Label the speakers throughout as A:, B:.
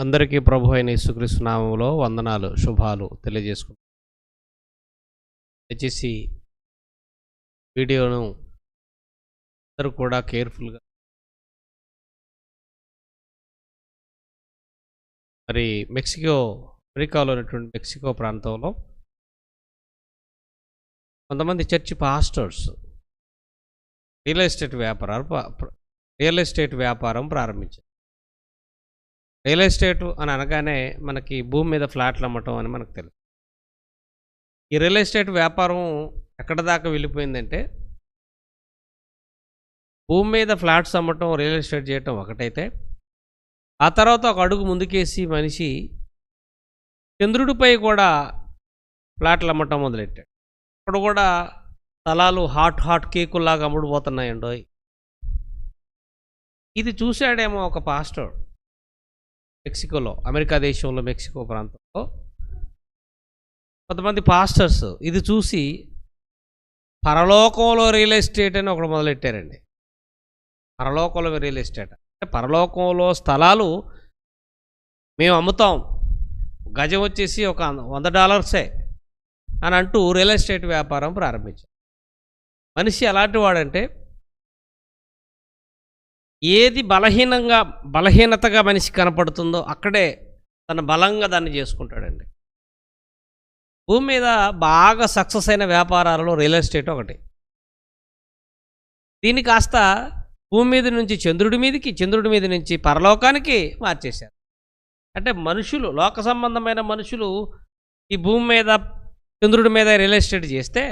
A: అందరికీ ప్రభు అయిన యేసుకృష్ణనామంలో వందనాలు శుభాలు తెలియజేసుకుంటాం దయచేసి వీడియోను అందరూ కూడా కేర్ఫుల్గా మరి మెక్సికో అమెరికాలో ఉన్నటువంటి మెక్సికో ప్రాంతంలో కొంతమంది చర్చి పాస్టర్స్ రియల్ ఎస్టేట్ వ్యాపారాలు రియల్ ఎస్టేట్ వ్యాపారం ప్రారంభించారు. రియల్ ఎస్టేట్ అని అనగానే మనకి భూమి మీద ఫ్లాట్లు అమ్మటం అని మనకు తెలుసు. ఈ రియల్ ఎస్టేట్ వ్యాపారం ఎక్కడ దాకా వెళ్ళిపోయిందంటే భూమి మీద ఫ్లాట్స్ అమ్మటం రియల్ ఎస్టేట్ చేయటం ఒకటైతే ఆ తర్వాత ఒక అడుగు ముందుకేసి మనిషి చంద్రుడిపై కూడా ఫ్లాట్లు అమ్మటం మొదలెట్టాడు. అప్పుడు కూడా స్థలాలు హాట్ హాట్ కేకుల్లాగా అమ్ముడుపోతున్నాయండో ఇది చూశాడేమో ఒక పాస్టర్. మెక్సికోలో అమెరికా దేశంలో మెక్సికో ప్రాంతంలో కొంతమంది పాస్టర్స్ ఇది చూసి పరలోకంలో రియల్ ఎస్టేట్ అని ఒకటి మొదలెట్టారండి. పరలోకంలో రియల్ ఎస్టేట్. అంటే పరలోకంలో స్థలాలు మేము అమ్ముతాం. గజం వచ్చేసి ఒక వంద డాలర్సే అని అంటూ రియల్ ఎస్టేట్ వ్యాపారం ప్రారంభించారు. మనిషి ఎలాంటి వాడంటే ఏది బలహీనంగా బలహీనతగా మనిషి కనపడుతుందో అక్కడే తన బలంగా దాన్ని చేసుకుంటాడండి. భూమి మీద బాగా సక్సెస్ అయిన వ్యాపారాలలో రియల్ ఎస్టేట్ ఒకటి. దీన్ని కాస్త భూమి మీద నుంచి చంద్రుడి మీదకి చంద్రుడి మీద నుంచి పరలోకానికి మార్చేశారు. అంటే మనుషులు లోక సంబంధమైన మనుషులు ఈ భూమి మీద చంద్రుడి మీద రియల్ ఎస్టేట్ చేస్తే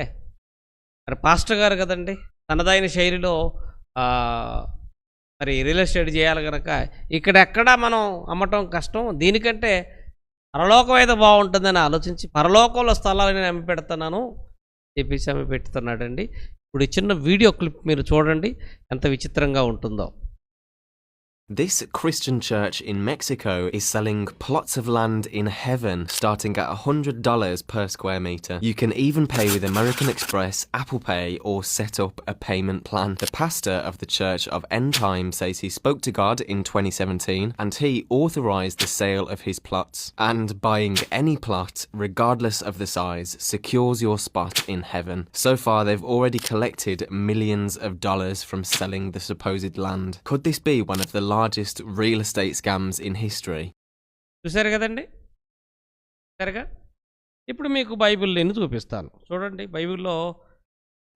A: మరి పాస్టర్ గారు కదండి తనదైన శైలిలో మరి రియల్ ఎస్టేట్ చేయాలి కనుక ఇక్కడెక్కడ మనం అమ్మటం కష్టం. దీనికంటే పరలోకం అయితే బాగుంటుందని ఆలోచించి పరలోకంలో స్థలాలు నేను అమ్మి పెడుతున్నాను చెప్పేసి అమ్మి పెడుతున్నాడండి. ఇప్పుడు ఈ చిన్న వీడియో క్లిప్ మీరు చూడండి ఎంత విచిత్రంగా ఉంటుందో.
B: This Christian church in Mexico is selling plots of land in heaven starting at $100 per square meter. You can even pay with American Express, Apple Pay, or set up a payment plan. The pastor of the Church of End Time says he spoke to God in 2017 and he authorized the sale of his plots. And buying any plot, regardless of the size, secures your spot in heaven. So far, they've already collected millions of dollars from selling the supposed land. Could this be one of the largest real estate scams in history?
A: చూశారు కదండి? సరిగా? ఇప్పుడు మీకు Bible బైబిల్ని చూపిస్తాను. చూడండి బైబిల్లో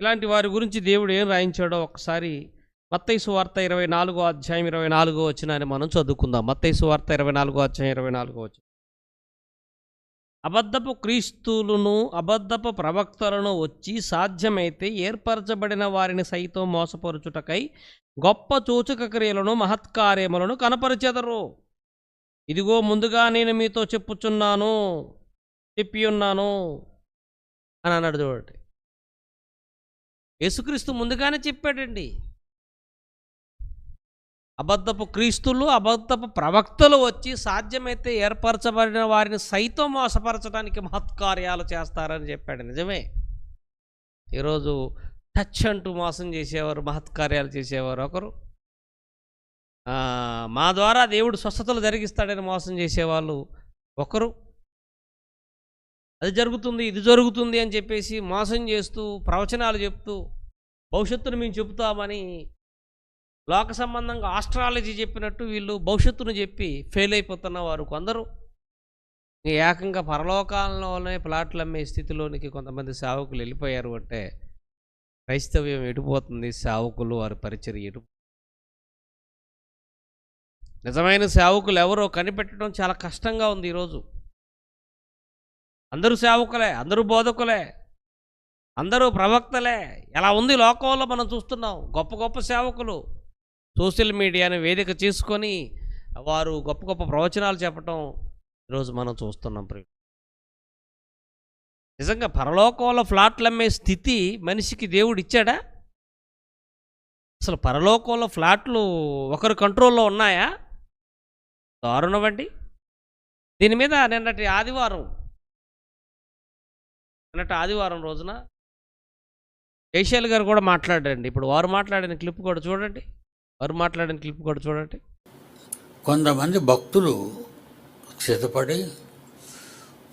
A: ఇలాంటి వారి గురించి దేవుడు ఏం రాయించాడో ఒకసారి మత్తైసు వార్త ఇరవై నాలుగో అధ్యాయం ఇరవై నాలుగో వచ్చిన అని మనం చదువుకుందాం. మత్తైసు వార్త ఇరవై నాలుగో అధ్యాయం ఇరవై నాలుగో వచ్చిన అబద్ధపు క్రీస్తులను అబద్ధపు ప్రవక్తలను వచ్చి సాధ్యమైతే ఏర్పరచబడిన వారిని సైతం మోసపరుచుటకై గొప్ప సూచక క్రియలను మహత్కార్యములను కనపరిచెదరు. ఇదిగో ముందుగా నేను మీతో చెప్పుచున్నాను చెప్పి ఉన్నాను అని అన్నాడు చూడండి. యేసుక్రీస్తు ముందుగానే చెప్పాడండి. అబద్ధపు క్రీస్తులు అబద్ధపు ప్రవక్తలు వచ్చి సాధ్యమైతే ఏర్పరచబడిన వారిని సైతం మోసపరచడానికి మహత్కార్యాలు చేస్తారని చెప్పాడు. నిజమే. ఈరోజు టచ్ అంటూ మోసం చేసేవారు మహత్కార్యాలు చేసేవారు ఒకరు. మా ద్వారా దేవుడు స్వస్థతలు జరిగిస్తాడని మోసం చేసేవాళ్ళు ఒకరు. అది జరుగుతుంది ఇది జరుగుతుంది అని చెప్పేసి మోసం చేస్తూ ప్రవచనాలు చెప్తూ భవిష్యత్తును మేము చెబుతామని లోక సంబంధంగా ఆస్ట్రాలజీ చెప్పినట్టు వీళ్ళు భవిష్యత్తును చెప్పి ఫెయిల్ అయిపోతున్న వారు కొందరు. ఏకంగా పరలోకాలలోనే ప్లాట్లు అమ్మే స్థితిలోనికి కొంతమంది సేవకులు వెళ్ళిపోయారు అంటే క్రైస్తవ్యం ఎటుపోతుంది సేవకులు వారి పరిచర్య ఎటు నిజమైన సేవకులు ఎవరో కనిపెట్టడం చాలా కష్టంగా ఉంది ఈరోజు. అందరూ సేవకులే అందరూ బోధకులే అందరూ ప్రవక్తలే. ఎలా ఉంది లోకంలో మనం చూస్తున్నాం. గొప్ప గొప్ప సేవకులు. సోషల్ మీడియాను వేదిక చేసుకొని వారు గొప్ప గొప్ప ప్రవచనాలు చెప్పటం ఈరోజు మనం చూస్తున్నాం ప్రియ నిజంగా పరలోకంలో ఫ్లాట్లు అమ్మే స్థితి మనిషికి దేవుడు ఇచ్చాడా? అసలు పరలోకంలో ఫ్లాట్లు ఒకరి కంట్రోల్లో ఉన్నాయా? దారుణమండి దీని మీద నిన్నటి ఆదివారం నిన్నటి ఆదివారం రోజున జైశాల్ గారు కూడా మాట్లాడండి ఇప్పుడు వారు మాట్లాడిన క్లిప్ కూడా చూడండి. వారు మాట్లాడిన క్లిప్ కూడా చూడండి.
C: కొంతమంది భక్తులు సిద్ధపడి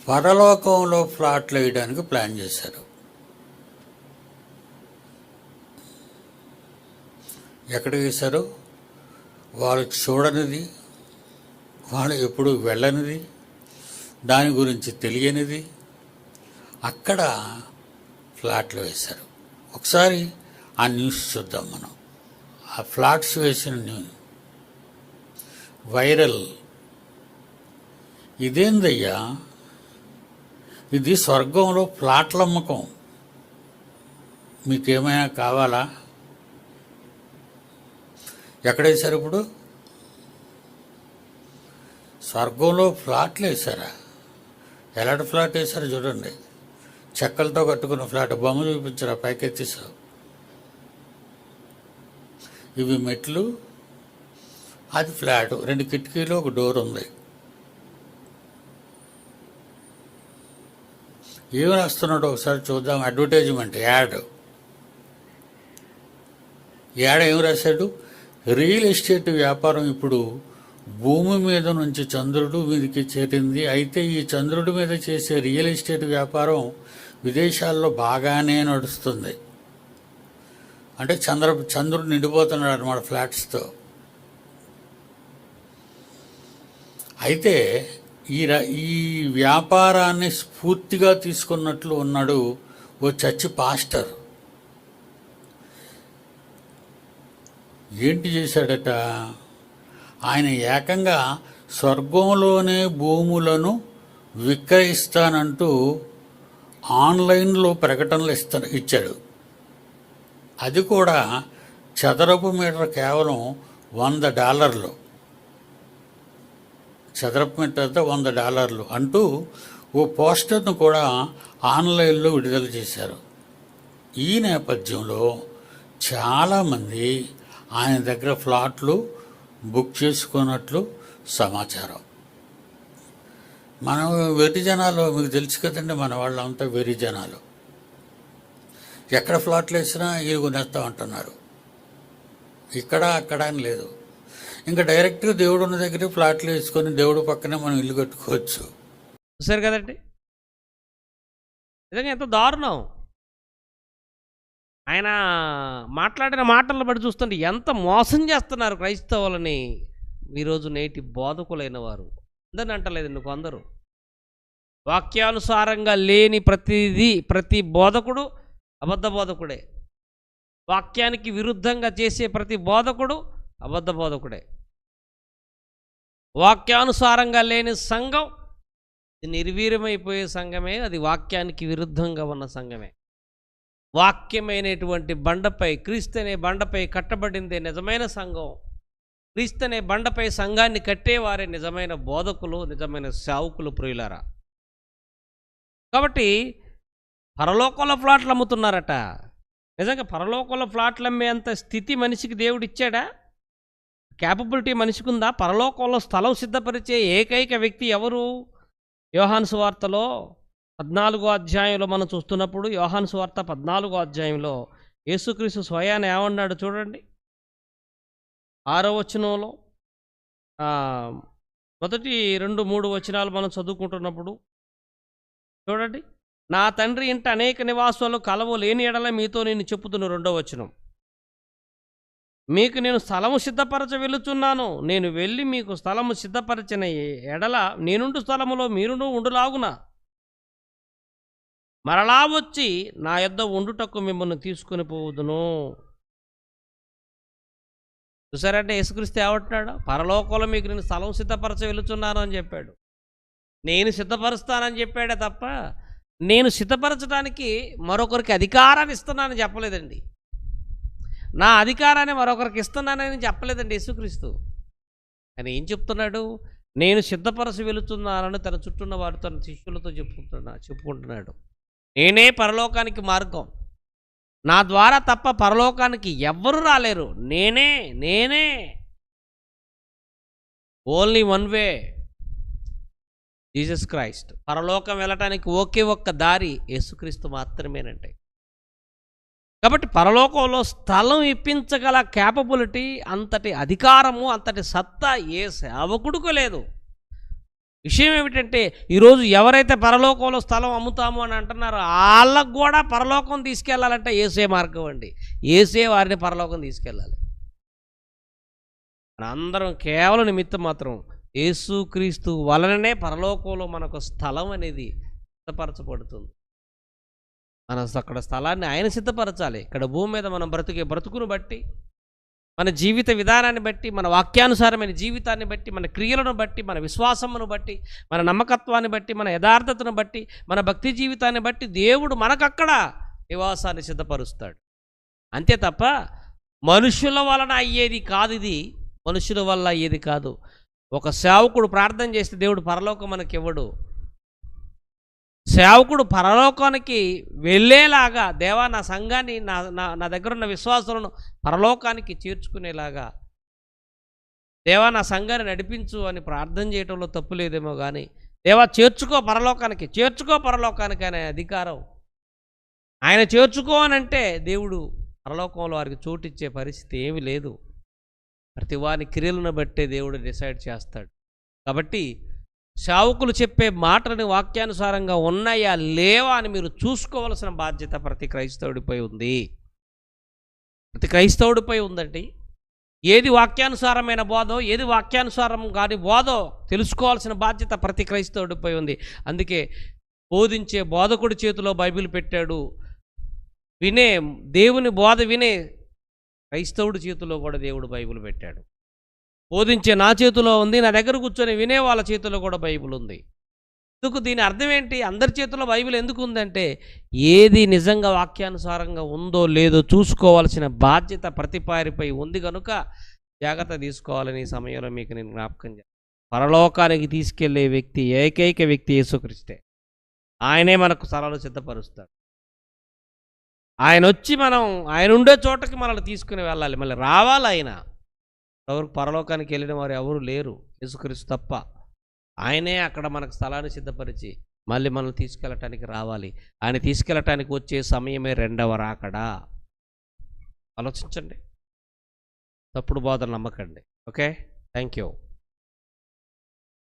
C: పరలోకంలో ఫ్లాట్లు వేయడానికి ప్లాన్ చేశారు. ఎక్కడ వేశారు? వాళ్ళు చూడనిది వాళ్ళు ఎప్పుడు వెళ్ళనిది దాని గురించి తెలియనిది అక్కడ ఫ్లాట్లు వేశారు. ఒకసారి ఆ న్యూస్ చూద్దాం మనం. ఆ ఫ్లాట్స్ వేసిన వైరల్. ఇదేందయ్యా? ఇది స్వర్గంలో ఫ్లాట్ల అమ్మకం మీకేమైనా కావాలా? ఎక్కడ వేశారు ఇప్పుడు? స్వర్గంలో ఫ్లాట్లు వేశారా ఎలాంటి ఫ్లాట్ వేశారు చూడండి. చెక్కలతో కట్టుకున్న ఫ్లాట్ బొమ్మ చూపించారా పైకెత్తిసావు ఇవి మెట్లు అది ఫ్లాట్. రెండు కిటికీలు ఒక డోర్ ఉంది. ఏమి రాస్తున్నాడు ఒకసారి చూద్దాం. Advertisement add. యాడ్ ఏం రాశాడు? రియల్ ఎస్టేట్ వ్యాపారం ఇప్పుడు భూమి మీద నుంచి చంద్రుడు మీదకి చేరింది. అయితే ఈ చంద్రుడి మీద చేసే రియల్ ఎస్టేట్ వ్యాపారం విదేశాల్లో బాగానే నడుస్తుంది. అంటే చంద్ర చంద్రుడు నిండిపోతున్నాడు అనమాట ఫ్లాట్స్తో. అయితే ఈ ర- ఈ వ్యాపారాన్ని స్ఫూర్తిగా తీసుకున్నట్లు ఉన్నాడు ఓ చర్చి పాస్టర్. ఏంటి చేశాడట? ఆయన ఏకంగా స్వర్గంలోనే భూములను విక్రయిస్తానంటూ ఆన్లైన్లో ప్రకటనలు ఇస్తా ఇచ్చాడు. అది కూడా చదరపు మీటర్ కేవలం వంద డాలర్లు. చదరపు మీటర్ వంద డాలర్లు అంటూ ఓ పోస్టర్ను కూడా ఆన్లైన్లో విడుదల చేశారు. ఈ నేపథ్యంలో చాలామంది ఆయన దగ్గర ఫ్లాట్లు బుక్ చేసుకున్నట్లు సమాచారం. మనం వెర్రి జనాలు మీకు తెలుసు కదండి మన వాళ్ళంతా వెర్రి జనాలు. ఎక్కడ ఫ్లాట్లు వేసినా ఇల్లు కొనేస్తా అంటున్నారు. ఇక్కడ అక్కడ అని లేదు. ఇంకా డైరెక్ట్గా దేవుడు ఉన్న దగ్గర ఫ్లాట్లు వేసుకొని దేవుడు పక్కనే మనం ఇల్లు కట్టుకోవచ్చు.
A: చూసారు కదండి? నిజంగా ఎంత దారుణం. ఆయన మాట్లాడిన మాటలను బట్టి చూస్తుంటే ఎంత మోసం చేస్తున్నారు క్రైస్తవులని. ఈరోజు నేటి బోధకులైన వారు. అందరిని అంటలేదండి కొందరు వాక్యానుసారంగా లేని ప్రతిదీ ప్రతి బోధకుడు అబద్ధ బోధకుడే వాక్యానికి విరుద్ధంగా చేసే ప్రతి బోధకుడు అబద్ధ బోధకుడే వాక్యానుసారంగా లేని సంఘం నిర్వీర్యమైపోయే సంఘమే అది వాక్యానికి విరుద్ధంగా ఉన్న సంఘమే. వాక్యమైనటువంటి బండపై క్రీస్తు అనే బండపై కట్టబడిందే నిజమైన సంఘం. క్రీస్తు అనే బండపై సంఘాన్ని కట్టేవారే నిజమైన బోధకులు నిజమైన సావుకులు ప్రియులారా. కాబట్టి పరలోకంలో ఫ్లాట్లు అమ్ముతున్నారట. నిజంగా పరలోకంలో ఫ్లాట్లు అమ్మేంత స్థితి మనిషికి దేవుడు ఇచ్చాడా? క్యాపబిలిటీ మనిషికి ఉందా పరలోకంలో స్థలం సిద్ధపరిచే ఏకైక వ్యక్తి ఎవరు? యోహాను సువార్తలో పద్నాలుగో అధ్యాయంలో మనం చూస్తున్నప్పుడు యోహాను సువార్త పద్నాలుగో అధ్యాయంలో యేసుక్రీస్తు స్వయాన్ని ఏమన్నాడు చూడండి. ఆరో వచనంలో మొదటి రెండు మూడు వచనాలు మనం చదువుకుంటున్నప్పుడు చూడండి. నా తండ్రి ఇంట అనేక నివాసాలు కలవు లేని ఎడల మీతో నేను చెప్పుతున్న రెండో వచనం. మీకు నేను స్థలము సిద్ధపరచ వెళ్ళుచున్నాను. నేను వెళ్ళి మీకు స్థలము సిద్ధపరచిన ఎడల నేనుండు స్థలములో మీరును ఉండులాగున. మరలా వచ్చి నా యొద్ద ఉండుటకు మిమ్మల్ని తీసుకుని పోవుదును. చూసారంటే యేసుక్రీస్తు ఏమంటున్నాడు? పరలోకంలో మీకు నేను స్థలం సిద్ధపరచ వెళుతున్నాను అని చెప్పాడు. నేను సిద్ధపరుస్తానని చెప్పాడే తప్ప నేను సిద్ధపరచడానికి మరొకరికి అధికారాన్ని ఇస్తున్నానని చెప్పలేదండి. నా అధికారాన్ని మరొకరికి ఇస్తున్నానని చెప్పలేదండి యేసుక్రీస్తు. కానీ ఏం చెప్తున్నాడు? నేను సిద్ధపరచ వెళుతున్నానని తన చుట్టూన్న వారు తన శిష్యులతో చెప్పుకుంటున్నా చెప్పుకుంటున్నాడు. నేనే పరలోకానికి మార్గం. నా ద్వారా తప్ప పరలోకానికి ఎవ్వరు రాలేరు. నేనే నేనే. Only one way. Jesus Christ పరలోకం వెళ్ళటానికి ఒకే ఒక్క దారి యేసుక్రీస్తు మాత్రమేనంటే కాబట్టి పరలోకంలో స్థలం ఇప్పించగల క్యాపబిలిటీ అంతటి అధికారము అంతటి సత్తా ఏ సేవకుడుకు లేదు. విషయం ఏమిటంటే ఈరోజు ఎవరైతే పరలోకంలో స్థలం అమ్ముతాము అని అంటున్నారో వాళ్ళకు కూడా పరలోకం తీసుకెళ్ళాలంటే ఏసే మార్గం అండి. ఏసే వారిని పరలోకం తీసుకెళ్ళాలి. అందరం కేవలం నిమిత్తం మాత్రం యేసుక్రీస్తు వలననే పరలోకంలో మనకు స్థలం అనేది సిద్ధపరచబడుతుంది. మన అక్కడ స్థలాన్ని ఆయన సిద్ధపరచాలి. ఇక్కడ భూమి మీద మనం బ్రతికే బ్రతుకును బట్టి మన జీవిత విధానాన్ని బట్టి మన వాక్యానుసారమైన జీవితాన్ని బట్టి మన క్రియలను బట్టి మన విశ్వాసమును బట్టి మన నమ్మకత్వాన్ని బట్టి మన యథార్థతను బట్టి మన భక్తి జీవితాన్ని బట్టి దేవుడు మనకక్కడ నివాసాన్ని సిద్ధపరుస్తాడు. అంతే తప్ప మనుషుల వలన అయ్యేది కాదు ఇది. మనుషుల వల్ల అయ్యేది కాదు. ఒక సేవకుడు ప్రార్థన చేస్తే దేవుడు పరలోకం మనకి ఇవ్వడు సేవకుడు పరలోకానికి వెళ్ళేలాగా దేవా నా సంఘాన్ని నా నా నా దగ్గర ఉన్న విశ్వాసాలను పరలోకానికి చేర్చుకునేలాగా. దేవా నా సంఘాన్ని నడిపించు అని ప్రార్థన చేయటంలో తప్పు లేదేమో కానీ దేవా చేర్చుకో పరలోకానికి చేర్చుకో పరలోకానికి అనే అధికారం. ఆయన చేర్చుకో అని అంటే దేవుడు పరలోకంలో వారికి చోటిచ్చే పరిస్థితి ఏమీ లేదు. ప్రతి వారి క్రియలను బట్టే దేవుడు డిసైడ్ చేస్తాడు. కాబట్టి శావుకులు చెప్పే మాటలని వాక్యానుసారంగా ఉన్నాయా లేవా అని మీరు చూసుకోవలసిన బాధ్యత ప్రతి క్రైస్తవుడిపై ఉంది. ప్రతి క్రైస్తవుడిపై ఉందండి. ఏది వాక్యానుసారమైన బోధో ఏది వాక్యానుసారం కాని బోధో తెలుసుకోవాల్సిన బాధ్యత ప్రతి క్రైస్తవుడిపై ఉంది. అందుకే బోధించే బోధకుడి చేతిలో బైబిల్ పెట్టాడు. వినే దేవుని బోధ వినే క్రైస్తవుడి చేతిలో కూడా దేవుడు బైబిల్ పెట్టాడు. బోధించే నా చేతిలో ఉంది నా దగ్గర కూర్చొని వినే వాళ్ళ చేతిలో కూడా బైబిల్ ఉంది. ఎందుకు దీని అర్థం ఏంటి? అందరి చేతిలో బైబిల్ ఎందుకు ఉందంటే ఏది నిజంగా వాక్యానుసారంగా ఉందో లేదో చూసుకోవాల్సిన బాధ్యత ప్రతిపారిపై ఉంది కనుక జాగ్రత్త తీసుకోవాలని ఈ సమయంలో మీకు నేను జ్ఞాపకం చేస్తాను పరలోకానికి తీసుకెళ్ళే వ్యక్తి ఏకైక వ్యక్తి యేసుక్రీస్తే. ఆయనే మనకు సరళ సిద్ధపరుస్తాడు. ఆయన వచ్చి మనం ఆయన ఉండే చోటకి మనల్ని తీసుకుని వెళ్ళాలి. మళ్ళీ రావాలి ఆయన. ఎవరు పరలోకానికి వెళ్ళిన వారు ఎవరు లేరు. యేసుక్రీస్తు తప్ప. ఆయనే అక్కడ మనకు స్థలాన్ని సిద్ధపరిచి మళ్ళీ మనల్ని తీసుకెళ్ళటానికి రావాలి. ఆయన తీసుకెళ్ళటానికి వచ్చే సమయమే రెండవ రాకడా. ఆలోచించండి. తప్పుడు బోధన నమ్మకండి. ఓకే? Thank you